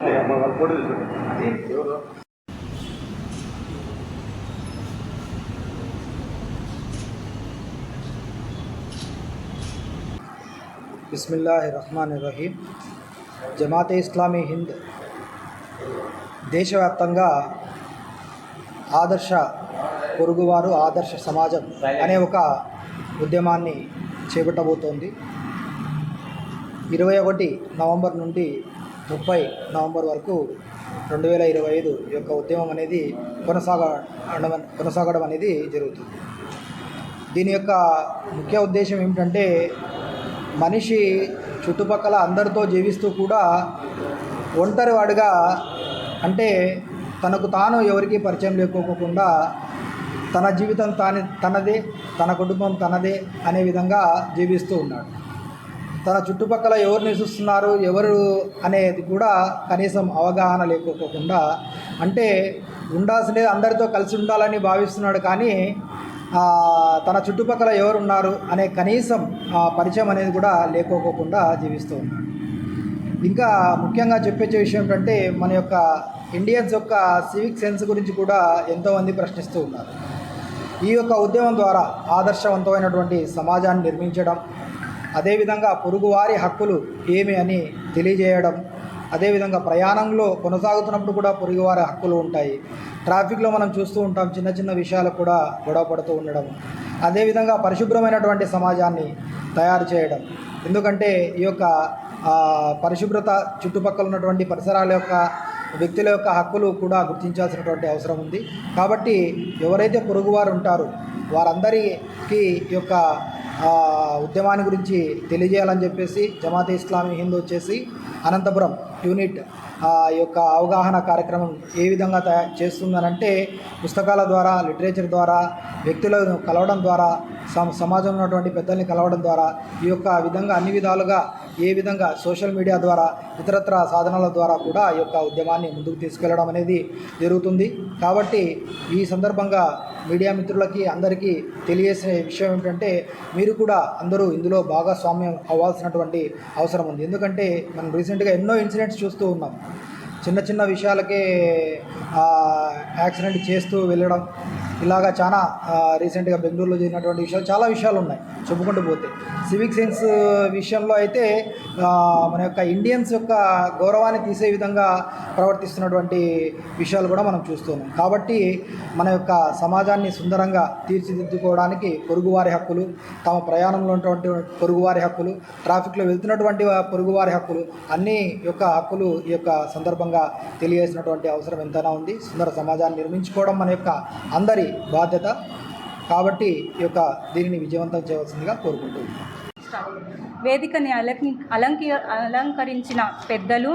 వాళ్ళు ఫోటో తీసుకుంటారు ఎవరు బిస్మిల్లాహి రహమాన్ రహీం. జమాతే ఇస్లామీ హింద్. దేశవ్యాప్తంగా ఆదర్శ పొరుగువారు ఆదర్శ సమాజం అనే ఒక ఉద్యమాన్ని చేపట్టబోతోంది. ఇరవై ఒకటి నవంబర్ నుండి ముప్పై నవంబర్ వరకు రెండు వేల ఇరవై ఐదు యొక్క ఉద్యమం అనేది కొనసాగడం కొనసాగడం అనేది జరుగుతుంది. దీని యొక్క ముఖ్య ఉద్దేశం ఏమిటంటే మనిషి చుట్టుపక్కల అందరితో జీవిస్తూ కూడా ఒంటరివాడిగా అంటే తనకు తాను ఎవరికీ పరిచయం లేకోకుండా తన జీవితం తాని తనదే తన కుటుంబం తనదే అనే విధంగా జీవిస్తూ ఉన్నాడు. తన చుట్టుపక్కల ఎవరు నివసిస్తున్నారు ఎవరు అనేది కూడా కనీసం అవగాహన లేకోకుండా అంటే ఉండాల్సినది అందరితో కలిసి ఉండాలని భావిస్తున్నాడు కానీ తన చుట్టుపక్కల ఎవరు ఉన్నారు అనే కనీసం ఆ, పరిచయం అనేది కూడా లేకోకుండా జీవిస్తూ ఉన్నాడు. ఇంకా ముఖ్యంగా చెప్పే విషయం ఏంటంటే మన యొక్క ఇండియన్స్ యొక్క సివిక్ సెన్స్ గురించి కూడా ఎంతోమంది ప్రశ్నిస్తూ ఉన్నారు. ఈ యొక్క ఉద్యమం ద్వారా ఆదర్శవంతమైనటువంటి సమాజాన్ని నిర్మించడం అదేవిధంగా పొరుగువారి హక్కులు ఏమి అని తెలియజేయడం అదేవిధంగా ప్రయాణంలో కొనసాగుతున్నప్పుడు కూడా పొరుగువారి హక్కులు ఉంటాయి. ట్రాఫిక్లో మనం చూస్తూ ఉంటాం చిన్న చిన్న విషయాలకు కూడా గొడవ పడుతూ ఉండడం. అదేవిధంగా పరిశుభ్రమైనటువంటి సమాజాన్ని తయారు చేయడం. ఎందుకంటే ఈ యొక్క పరిశుభ్రత చుట్టుపక్కల ఉన్నటువంటి పరిసరాల యొక్క వ్యక్తుల యొక్క హక్కులు కూడా గుర్తించాల్సినటువంటి అవసరం ఉంది. కాబట్టి ఎవరైతే పొరుగువారు ఉంటారో వారందరికీ ఈ యొక్క ఉద్యమాన్ని గురించి తెలియజేయాలని చెప్పేసి జమాత్ ఇస్లామీ హిందూ వచ్చేసి అనంతపురం యూనిట్ ఆ ఈ యొక్క అవగాహన కార్యక్రమం ఏ విధంగా తయారు చేస్తుందనంటే పుస్తకాల ద్వారా లిటరేచర్ ద్వారా వ్యక్తులను కలవడం ద్వారా సమ సమాజంలో ఉన్నటువంటి పెద్దల్ని కలవడం ద్వారా ఈ యొక్క విధంగా అన్ని విధాలుగా ఏ విధంగా సోషల్ మీడియా ద్వారా ఇతరత్ర సాధనాల ద్వారా కూడా ఈ యొక్క ఉద్యమాన్ని ముందుకు తీసుకెళ్ళడం అనేది జరుగుతుంది. కాబట్టి ఈ సందర్భంగా మీడియా మిత్రులకి అందరికీ తెలియజేసే విషయం ఏంటంటే మీరు కూడా అందరూ ఇందులో భాగస్వామ్యం అవ్వాల్సినటువంటి అవసరం ఉంది. ఎందుకంటే మనం రీసెంట్గా ఎన్నో ఇన్సిడెంట్స్ చూస్తూ ఉన్నాం. చిన్న చిన్న విషయాలకే యాక్సిడెంట్ చేస్తూ వెళ్ళడం ఇలాగా చాలా రీసెంట్గా బెంగళూరులో జరిగినటువంటి విషయాలు చాలా విషయాలు ఉన్నాయి చెప్పుకుంటూ పోతే. సివిక్ సెన్స్ విషయంలో అయితే మన యొక్క ఇండియన్స్ యొక్క గౌరవాన్ని తీసే విధంగా ప్రవర్తిస్తున్నటువంటి విషయాలు కూడా మనం చూస్తున్నాం కాబట్టి మన యొక్క సమాజాన్ని సుందరంగా తీర్చిదిద్దుకోవడానికి పొరుగువారి హక్కులు తమ ప్రయాణంలో ఉన్నటువంటి పొరుగువారి హక్కులు ట్రాఫిక్లో వెళ్తున్నటువంటి పొరుగువారి హక్కులు అన్ని యొక్క హక్కులు ఈ యొక్క సందర్భంగా తెలియజేసినటువంటి అవసరం ఎంతైనా ఉంది. సుందర సమాజాన్ని నిర్మించుకోవడం మన యొక్క అందరి బాధ్యత కాబట్టి ఈ యొక్క దీనిని విజయవంతం చేయవలసిందిగా కోరుకుంటుంది వేదికని అలంకి అలంకి అలంకరించిన పెద్దలు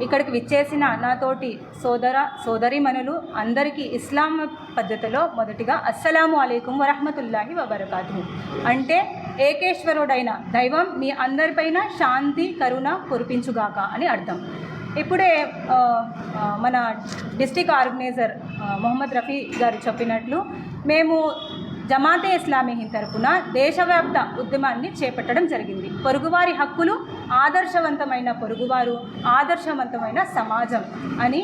ఇక్కడికి విచ్చేసిన నాతోటి సోదర సోదరిమణులు అందరికీ ఇస్లాం పద్ధతిలో మొదటిగా అస్సలాము అలైకుం వరహమతుల్లాహి వబర్కాతు అంటే ఏకేశ్వరుడైన దైవం మీ అందరిపైన శాంతి కరుణ కురిపించుగాక అని అర్థం. ఇప్పుడే మన డిస్టిక్ ఆర్గనైజర్ మొహమ్మద్ రఫీ గారు చెప్పినట్లు మేము జమాతే ఇస్లామీ హింద్ తరపున దేశవ్యాప్త ఉద్యమాన్ని చేపట్టడం జరిగింది. పొరుగువారి హక్కులు ఆదర్శవంతమైన పొరుగువారు ఆదర్శవంతమైన సమాజం అని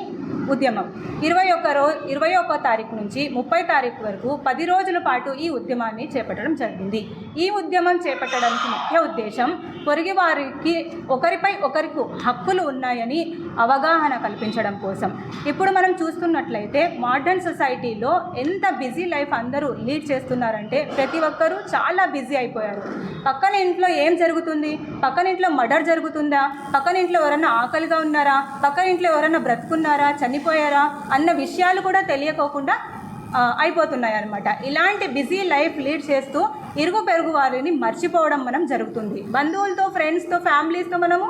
ఉద్యమం. ఇరవై ఒక్క రో ఇరవై ఒక్క తారీఖు నుంచి ముప్పై తారీఖు వరకు పది రోజుల పాటు ఈ ఉద్యమాన్ని చేపట్టడం జరిగింది. ఈ ఉద్యమం చేపట్టడానికి ముఖ్య ఉద్దేశం పొరుగువారికి ఒకరిపై ఒకరికి హక్కులు ఉన్నాయని అవగాహన కల్పించడం కోసం. ఇప్పుడు మనం చూస్తున్నట్లయితే మోడర్న్ సొసైటీలో ఎంత బిజీ లైఫ్ అందరూ లీడ్ చేస్తున్నారంటే ప్రతి ఒక్కరూ చాలా బిజీ అయిపోయారు. పక్కన ఇంట్లో ఏం జరుగుతుంది? పక్కన ఇంట్లో మర్డర్ జరుగుతుందా? పక్కన ఇంట్లో ఎవరైనా ఆకలిగా ఉన్నారా? పక్కన ఇంట్లో ఎవరైనా బ్రతుకున్నారా? చనిపోయారా? అన్న విషయాలు కూడా తెలియకోకుండా అయిపోతున్నాయి అనమాట ఇలాంటి బిజీ లైఫ్ లీడ్ చేస్తూ ఇరుగు పెరుగు వారిని మర్చిపోవడం మనం జరుగుతుంది. బంధువులతో ఫ్రెండ్స్తో ఫ్యామిలీస్తో మనము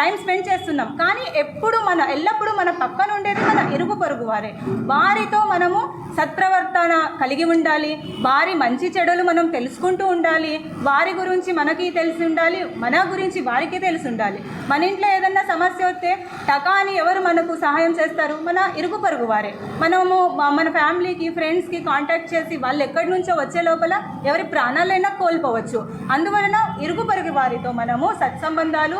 టైం స్పెండ్ చేస్తున్నాం. కానీ ఎప్పుడు మన ఎల్లప్పుడూ మన పక్కన ఉండేది మన ఇరుగు పొరుగు వారే. వారితో మనము సత్ప్రవర్తన కలిగి ఉండాలి. వారి మంచి చెడులు మనం తెలుసుకుంటూ ఉండాలి. వారి గురించి మనకి తెలిసి ఉండాలి. మన గురించి వారికి తెలిసి ఉండాలి. మన ఇంట్లో ఏదన్నా సమస్య వస్తే టకా అని ఎవరు మనకు సహాయం చేస్తారు? మన ఇరుగు పొరుగు వారే. మనము మన ఫ్యామిలీకి ఫ్రెండ్స్కి కాంటాక్ట్ చేసి వాళ్ళు ఎక్కడి నుంచో వచ్చే లోపల ఎవరి ప్రాణాలైనా కోల్పోవచ్చు. అందువలన ఇరుగు పొరుగు వారితో మనము సత్సంబంధాలు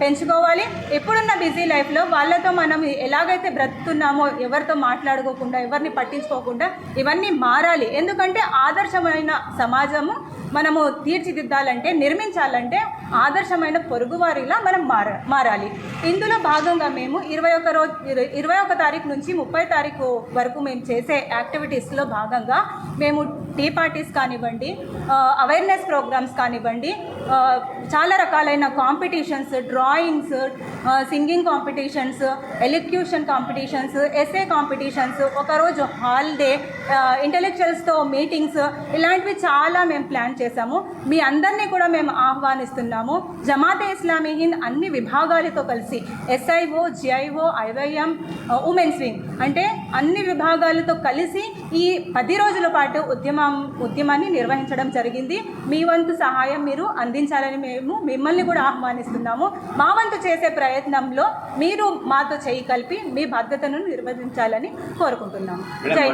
పెంచుకోవాలి. ఇప్పుడున్న బిజీ లైఫ్లో వాళ్ళతో మనం ఎలాగైతే బ్రతుకుతున్నామో ఎవరితో మాట్లాడుకోకుండా ఎవరిని పట్టించుకోకుండా ఇవన్నీ మారాలి. ఎందుకంటే ఆదర్శమైన సమాజము మనము తీర్చిదిద్దాలంటే నిర్మించాలంటే ఆదర్శమైన పొరుగువారిలా మనం మార మారాలి. ఇందులో భాగంగా మేము ఇరవై ఒక రోజు ఇరవై ఒక తారీఖు నుంచి ముప్పై తారీఖు వరకు మేము చేసే యాక్టివిటీస్లో భాగంగా మేము టీ పార్టీస్ కానివ్వండి అవేర్నెస్ ప్రోగ్రామ్స్ కానివ్వండి చాలా రకాలైన competitions drawings singing competitions elocution competitions essay competitions ఒకరోజు హాలిడే ఇంటలెక్చువల్స్తో మీటింగ్స్ ఇలాంటివి చాలా మేము ప్లాన్ చేశాము. మీ అందరినీ కూడా మేము ఆహ్వానిస్తున్నాము. జమాతే ఇస్లామీ హింద్ అన్ని విభాగాలతో కలిసి SIO GIO IYM women's wing అంటే అన్ని విభాగాలతో కలిసి ఈ పది రోజుల పాటు ఉద్యమం ఉద్యమాన్ని నిర్వహించడం జరిగింది. మీ వంతు సహాయం మీరు అంది అందించాలని మేము మిమ్మల్ని కూడా ఆహ్వానిస్తున్నాము. మా వంతు చేసే ప్రయత్నంలో మీరు మాతో చేయి కలిపి మీ బాధ్యతను నిర్వహించాలని కోరుకుంటున్నాము. జై